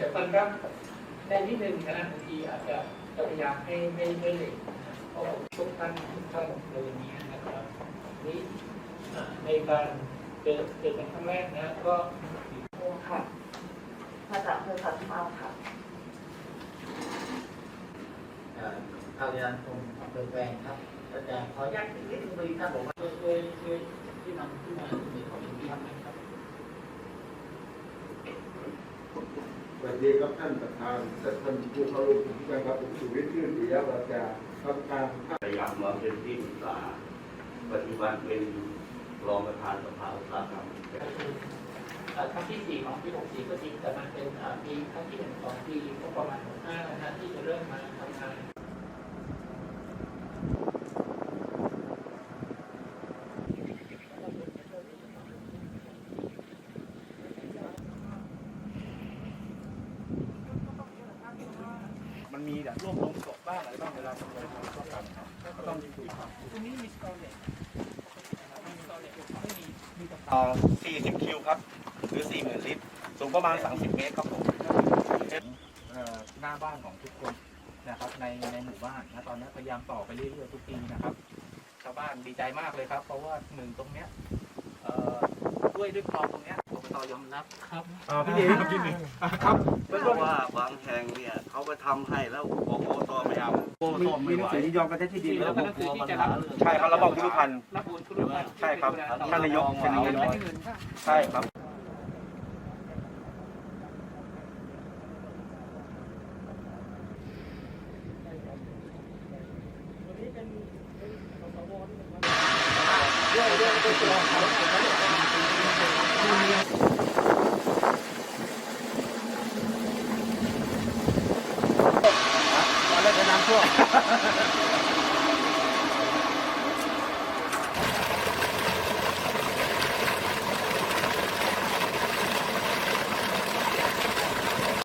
จะฟันรับได้นิดนึงนะบางทีอาจจะจะพยายามให้ไม่ไม่เร็วนะเพราะว่าทุกท่านทุกท่านเลยอย่างนี้นะครับนี่อ่าในการเจอเจอเป็นครั้งแรกนะก็โอ้ค่ะมาจากอำเภอสัตว์เมาค่ะเอ่อข่าวยันตรงอำเภอแกลงครับอาจารย์ขออนุญาตนิดนึงเลยครับผมว่าช่วยช่วยช่วยที่นำขึ้นมาในของที่ทำนะครับ ส วันนี้ครับท่านประธานและท่านผู้เข้าร่วมทุกท่านครับผมสุวิทย์ชื่นปิยวาจาทำการพยายามมาเป็นที่ปรึกษาปัจจุบันเป็นรองประธานสภาอุตสาหกรรมคือเอ่อครั้งที่สี่ของปีหกสี่ก็จริงแต่มันเป็นปีครั้งที่หนึ่งของปีก็ประมาณห้านะฮะที่จะเริ่มมาทำงาน มีแบบร่วมลงศพบ้างอะไรบ้างเวลาทำงานก็ทำครับก็ต้องคุยครับตรงนี้มีสตอรี่มีสตอรี่ไม่มีมีแต่เอ่อ40คิวครับ หรือ40,000ลิตร สูงประมาณ30เมตรครับผมเอ่อหน้าบ้านของทุกคนนะครับในในหมู่บ้านนะตอนนี้พยายามต่อไปเรื่อยๆทุกปีนะครับ ชาวบ้านดีใจมากเลยครับ เพราะว่าหนึ่งตรงเนี้ยเอ่อด้วยด้วยคลองตรงเนี้ย อบตยอมรับครับอ่าพี่เอ๋พี่เอ๋ครับเพราะว่าบางแห่งเนี่ยเขาไปทำให้แล้วอบตไม่เอาโอ้มีโตมีไม่หนัไหงวสือยินยอมกันใช้ที่ดินแล้แล้ววก็หนังสือที่จะรับใช่ครับระบบยุทธภัณฑ์รับบุญคุณพันธ์ใช่ครับท่านนายกเป็นอย่างนี้ไม่ได้เงินค่ะใช่ครับ ตอนแรกจะน้ำท่วม